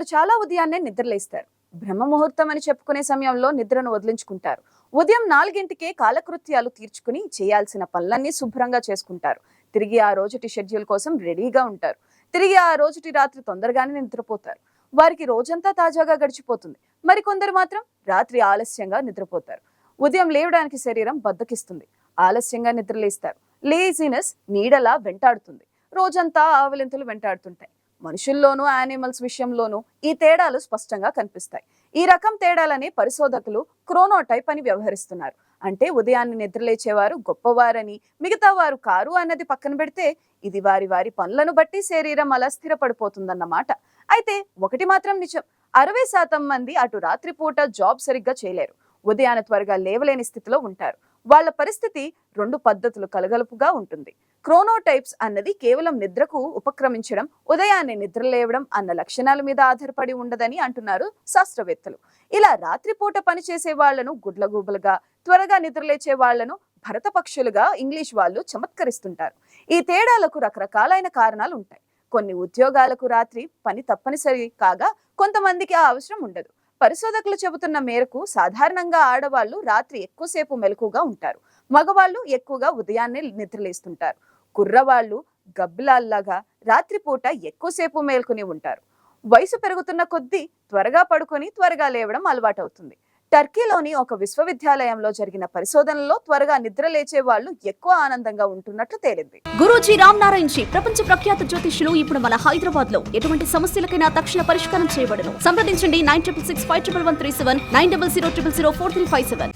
కొందరు చాలా ఉదయాన్నే నిద్రలేస్తారు బ్రహ్మ ముహూర్తం అని చెప్పుకునే సమయంలో నిద్రను వదిలించుకుంటారు. ఉదయం నాలుగింటికే కాలకృత్యాలు తీర్చుకుని చేయాల్సిన పనులన్నీ శుభ్రంగా చేసుకుంటారు. తిరిగి ఆ రోజుటి షెడ్యూల్ కోసం రెడీగా ఉంటారు. తిరిగి ఆ రోజుటి రాత్రి తొందరగానే నిద్రపోతారు. వారికి రోజంతా తాజాగా గడిచిపోతుంది. మరి కొందరు మాత్రం రాత్రి ఆలస్యంగా నిద్రపోతారు. ఉదయం లేవడానికి శరీరం బద్దకిస్తుంది. ఆలస్యంగా నిద్రలేస్తారు. లేజినెస్ నీడలా వెంటాడుతుంది. రోజంతా ఆవలింతలు వెంటాడుతుంటాయి. మనుషుల్లోనూ యానిమల్స్ విషయంలోనూ ఈ తేడాలు స్పష్టంగా కనిపిస్తాయి. ఈ రకం తేడాలని పరిశోధకులు క్రోనోటైప్ అని వ్యవహరిస్తున్నారు. అంటే ఉదయాన్నే నిద్రలేచేవారు గొప్పవారని మిగతా వారు కారు అన్నది పక్కన పెడితే ఇది వారి వారి పనులను బట్టి శరీరం అలా స్థిరపడిపోతుందన్నమాట. అయితే ఒకటి మాత్రం నిజం అరవై శాతం మంది అటు రాత్రిపూట జాబ్ సరిగ్గా చేయలేరు. ఉదయాన త్వరగా లేవలేని స్థితిలో ఉంటారు. వాళ్ళ పరిస్థితి రెండు పద్ధతులు కలగలుపుగా ఉంటుంది. క్రోనోటైప్స్ అన్నది కేవలం నిద్రకు ఉపక్రమించడం ఉదయాన్నే నిద్ర లేవడం అన్న లక్షణాల మీద ఆధారపడి ఉండదని అంటున్నారు శాస్త్రవేత్తలు. ఇలా రాత్రిపూట పనిచేసే వాళ్ళను గుడ్లగూబలుగా త్వరగా నిద్రలేచే వాళ్ళను భరతపక్షులుగా ఇంగ్లీష్ వాళ్ళు చమత్కరిస్తుంటారు. ఈ తేడాలకు రకరకాలైన కారణాలు ఉంటాయి. కొన్ని ఉద్యోగాలకు రాత్రి పని తప్పనిసరి కాగా కొంతమందికి ఆ అవసరం ఉండదు. పరిశోధకులు చెబుతున్న మేరకు సాధారణంగా ఆడవాళ్ళు రాత్రి ఎక్కువసేపు మెలకుగా ఉంటారు. మగవాళ్ళు ఎక్కువగా ఉదయాన్నే నిద్రలేస్తుంటారు. కుర్రవాళ్ళు గబ్బిలాల్లాగా రాత్రిపూట ఎక్కువసేపు మేల్కొని ఉంటారు. వయసు పెరుగుతున్న కొద్దీ త్వరగా పడుకొని త్వరగా లేవడం అలవాటవుతుంది. టర్కీలోని ఒక విశ్వవిద్యాలయంలో జరిగిన పరిశోధనలో త్వరగా నిద్ర లేచే వాళ్ళు ఎక్కువ ఆనందంగా ఉంటున్నట్లు తేలింది. గురూజీ రామ్ నారాయణ్ జీ ప్రపంచ ప్రఖ్యాత జ్యోతిష్యులు ఇప్పుడు మన హైదరాబాద్లో ఎటువంటి సమస్యలకైనా తక్షణ పరిష్కారం చేయబడను. సంప్రదించండి nine triple six five triple one three seven nine double zero triple zero four three five seven.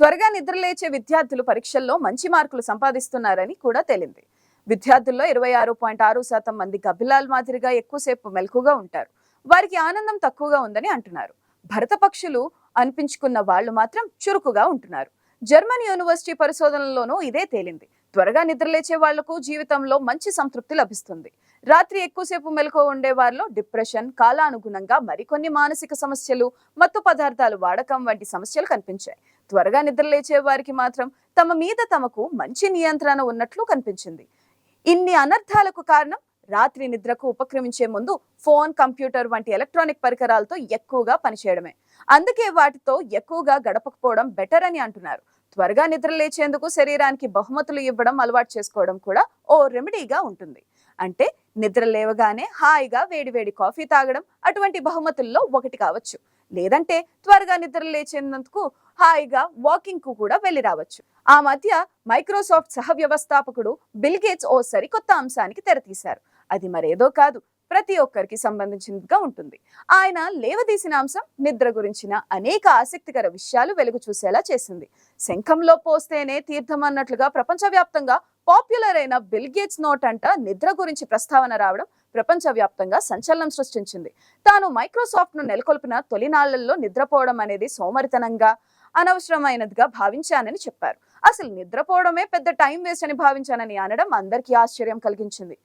త్వరగా నిద్రలేచే విద్యార్థులు పరీక్షల్లో మంచి మార్కులు సంపాదిస్తున్నారని కూడా తేలింది. విద్యార్థుల్లో ఇరవై ఆరు పాయింట్ ఆరు శాతం మంది గబ్బిలాల్ మాదిరిగా ఎక్కువసేపు మెలకుగా ఉంటారు. వారికి ఆనందం తక్కువగా ఉందని అంటున్నారు. భరత పక్షులు అనిపించుకున్న వాళ్ళు మాత్రం చురుకుగా ఉంటున్నారు. జర్మన్ యూనివర్సిటీ పరిశోధనలోనూ ఇదే తేలింది. త్వరగా నిద్రలేచే వాళ్ళకు జీవితంలో మంచి సంతృప్తి లభిస్తుంది. రాత్రి ఎక్కువసేపు మెలకువ ఉండే వారిలో డిప్రెషన్ కాలానుగుణంగా మరికొన్ని మానసిక సమస్యలు మత్తు పదార్థాలు వాడకం వంటి సమస్యలు కనిపించాయి. త్వరగా నిద్రలేచే వారికి మాత్రం తమ మీద తమకు మంచి నియంత్రణ ఉన్నట్లు కనిపించింది. ఇన్ని అనర్థాలకు కారణం రాత్రి నిద్రకు ఉపక్రమించే ముందు ఫోన్ కంప్యూటర్ వంటి ఎలక్ట్రానిక్ పరికరాలతో ఎక్కువగా పనిచేయడమే. అందుకే వాటితో ఎక్కువగా గడపకపోవడం బెటర్ అని అంటున్నారు. త్వరగా నిద్ర లేచేందుకు శరీరానికి బహుమతులు ఇవ్వడం అలవాటు చేసుకోవడం కూడా ఓ రెమెడీగా ఉంటుంది. అంటే నిద్ర లేవగానే హాయిగా వేడివేడి కాఫీ తాగడం అటువంటి బహుమతుల్లో ఒకటి కావచ్చు. లేదంటే త్వరగా నిద్ర లేచేందుకు హాయిగా వాకింగ్కు కూడా వెళ్ళి రావచ్చు. ఆ మధ్య మైక్రోసాఫ్ట్ సహ వ్యవస్థాపకుడు బిల్ గేట్స్ ఓ సరికొత్త అంశానికి తెరతీశారు. అది మరేదో కాదు ప్రతి ఒక్కరికి సంబంధించినదిగా ఉంటుంది. ఆయన లేవదీసిన అంశం నిద్ర గురించిన అనేక ఆసక్తికర విషయాలు వెలుగు చూసేలా చేసింది. శంఖంలో పోస్తేనే తీర్థం అన్నట్లుగా ప్రపంచవ్యాప్తంగా పాపులర్ అయిన బిల్ గేట్స్ నోట్ అంట నిద్ర గురించి ప్రస్తావన రావడం ప్రపంచవ్యాప్తంగా సంచలనం సృష్టించింది. తాను మైక్రోసాఫ్ట్ను నెలకొల్పిన తొలినాళ్ళలో నిద్రపోవడం అనేది సోమరితనంగా అనవసరమైనదిగా భావించానని చెప్పారు. అసలు నిద్రపోవడమే పెద్ద టైం వేస్ట్ అని భావించానని అనడం అందరికీ ఆశ్చర్యం కలిగించింది.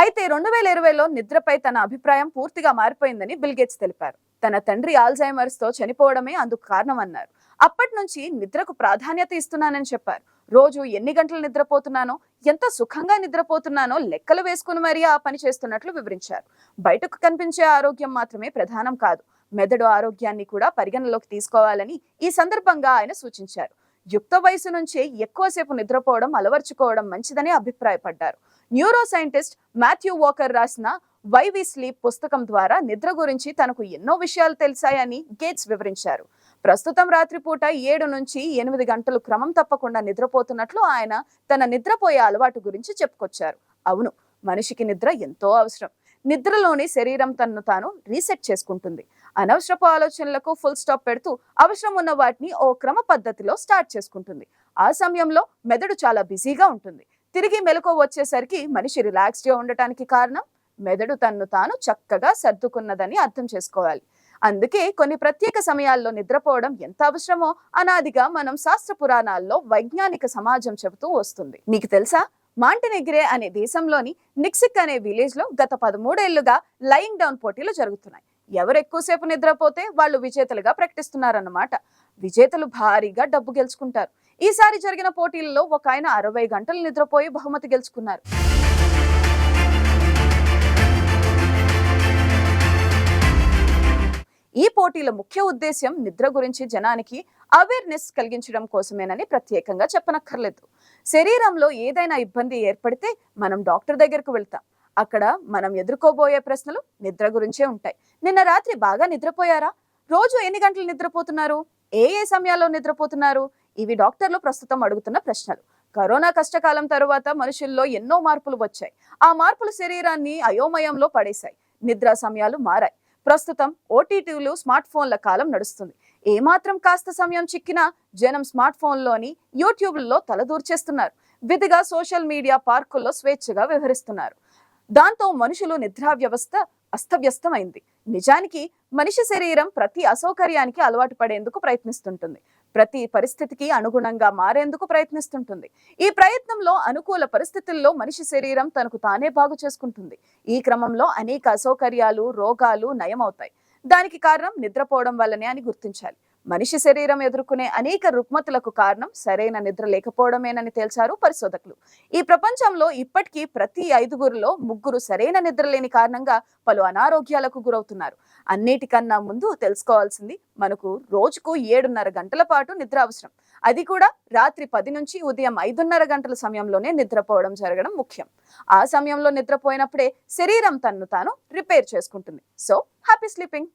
అయితే రెండు వేల ఇరవైలో నిద్రపై తన అభిప్రాయం పూర్తిగా మారిపోయిందని బిల్గేట్స్ తెలిపారు. తన తండ్రి ఆల్జైమర్స్తో చనిపోవడమే అందుకు కారణమన్నారు. అప్పటి నుంచి నిద్రకు ప్రాధాన్యత ఇస్తున్నానని చెప్పారు. రోజు ఎన్ని గంటలు నిద్రపోతున్నానో ఎంత సుఖంగా నిద్రపోతున్నానో లెక్కలు వేసుకుని మరీ ఆ పని చేస్తున్నట్లు వివరించారు. బయటకు కనిపించే ఆరోగ్యం మాత్రమే ప్రధానం కాదు. మెదడు ఆరోగ్యాన్ని కూడా పరిగణలోకి తీసుకోవాలని ఈ సందర్భంగా ఆయన సూచించారు. యుక్త వయసు నుంచే ఎక్కువసేపు నిద్రపోవడం అలవర్చుకోవడం మంచిదని అభిప్రాయపడ్డారు. న్యూరో సైంటిస్ట్ మాథ్యూ వాకర్ రాసిన వై వి స్లీప్ పుస్తకం ద్వారా నిద్ర గురించి తనకు ఎన్నో విషయాలు తెలిసాయని గేట్స్ వివరించారు. ప్రస్తుతం రాత్రిపూట ఏడు నుంచి ఎనిమిది గంటలు క్రమం తప్పకుండా నిద్రపోతున్నట్లు ఆయన తన నిద్రపోయే అలవాటు గురించి చెప్పుకొచ్చారు. అవును మనిషికి నిద్ర ఎంతో అవసరం. నిద్రలోని శరీరం తన్ను తాను రీసెట్ చేసుకుంటుంది. అనవసరపు ఆలోచనలకు ఫుల్ స్టాప్ పెడుతూ అవసరం ఉన్న వాటిని ఓ క్రమ పద్ధతిలో స్టార్ట్ చేసుకుంటుంది. ఆ సమయంలో మెదడు చాలా బిజీగా ఉంటుంది. తిరిగి మెలకువ వచ్చేసరికి మనిషి రిలాక్స్డ్గా ఉండటానికి కారణం మెదడు తన్ను తాను చక్కగా సర్దుకున్నదని అర్థం చేసుకోవాలి. అందుకే కొన్ని ప్రత్యేక సమయాల్లో నిద్రపోవడం ఎంత అవసరమో అనాదిగా మనం శాస్త్ర పురాణాల్లో వైజ్ఞానిక సమాజం చెబుతూ వస్తుంది. మీకు తెలుసా? మాంటెనెగ్రే అనే దేశంలోని నిక్సిక్ అనే విలేజ్లో గత పదమూడేళ్ళుగా లయింగ్ డౌన్ పోటీలు జరుగుతున్నాయి. ఎవరు ఎక్కువసేపు నిద్రపోతే వాళ్ళు విజేతలుగా ప్రకటిస్తున్నారన్నమాట. విజేతలు భారీగా డబ్బు గెలుచుకుంటారు. ఈసారి జరిగిన పోటీలలో ఒక ఆయన అరవై గంటలు నిద్రపోయి బహుమతి గెలుచుకున్నారు. ఈ పోటీల ముఖ్య ఉద్దేశ్యం నిద్ర గురించి జనానికి అవేర్నెస్ కలిగించడం కోసమేనని ప్రత్యేకంగా చెప్పనక్కర్లేదు. శరీరంలో ఏదైనా ఇబ్బంది ఏర్పడితే మనం డాక్టర్ దగ్గరకు వెళ్తాం. అక్కడ మనం ఎదుర్కోబోయే ప్రశ్నలు నిద్ర గురించే ఉంటాయి. నిన్న రాత్రి బాగా నిద్రపోయారా? రోజు ఎన్ని గంటలు నిద్రపోతున్నారు? ఏ ఏ సమయాల్లో నిద్రపోతున్నారు? ఇవి డాక్టర్లు ప్రస్తుతం అడుగుతున్న ప్రశ్నలు. కరోనా కష్టకాలం తరువాత మనుషుల్లో ఎన్నో మార్పులు వచ్చాయి. ఆ మార్పులు శరీరాన్ని అయోమయంలో పడేశాయి. నిద్ర సమయాలు మారాయి. ప్రస్తుతం ఓటీటీలు స్మార్ట్ ఫోన్ల కాలం నడుస్తుంది. ఏమాత్రం కాస్త సమయం చిక్కినా జనం స్మార్ట్ ఫోన్లోని యూట్యూబ్లలో తలదూర్చేస్తున్నారు. విధిగా సోషల్ మీడియా పార్కుల్లో స్వేచ్ఛగా వ్యవహరిస్తున్నారు. దాంతో మనుషులు నిద్రా వ్యవస్థ అస్తవ్యస్తమైంది. నిజానికి మనిషి శరీరం ప్రతి అసౌకర్యానికి అలవాటు పడేందుకు ప్రయత్నిస్తుంటుంది. ప్రతి పరిస్థితికి అనుగుణంగా మారేందుకు ప్రయత్నిస్తుంటుంది. ఈ ప్రయత్నంలో అనుకూల పరిస్థితుల్లో మనిషి శరీరం తనకు తానే బాగు చేసుకుంటుంది. ఈ క్రమంలో అనేక అసౌకర్యాలు రోగాలు నయమవుతాయి. దానికి కారణం నిద్రపోవడం వల్లనే అని గుర్తించాలి. మనిషి శరీరం ఎదుర్కొనే అనేక రుగ్మతులకు కారణం సరైన నిద్ర లేకపోవడమేనని తేల్చారు పరిశోధకులు. ఈ ప్రపంచంలో ఇప్పటికీ ప్రతి ఐదుగురిలో ముగ్గురు సరైన నిద్ర లేని కారణంగా పలు అనారోగ్యాలకు గురవుతున్నారు. అన్నిటికన్నా ముందు తెలుసుకోవాల్సింది మనకు రోజుకు ఏడున్నర గంటల పాటు నిద్ర అవసరం. అది కూడా రాత్రి పది నుంచి ఉదయం ఐదున్నర గంటల సమయంలోనే నిద్రపోవడం జరగడం ముఖ్యం. ఆ సమయంలో నిద్రపోయినప్పుడే శరీరం తన్ను తాను రిపేర్ చేసుకుంటుంది. So happy sleeping!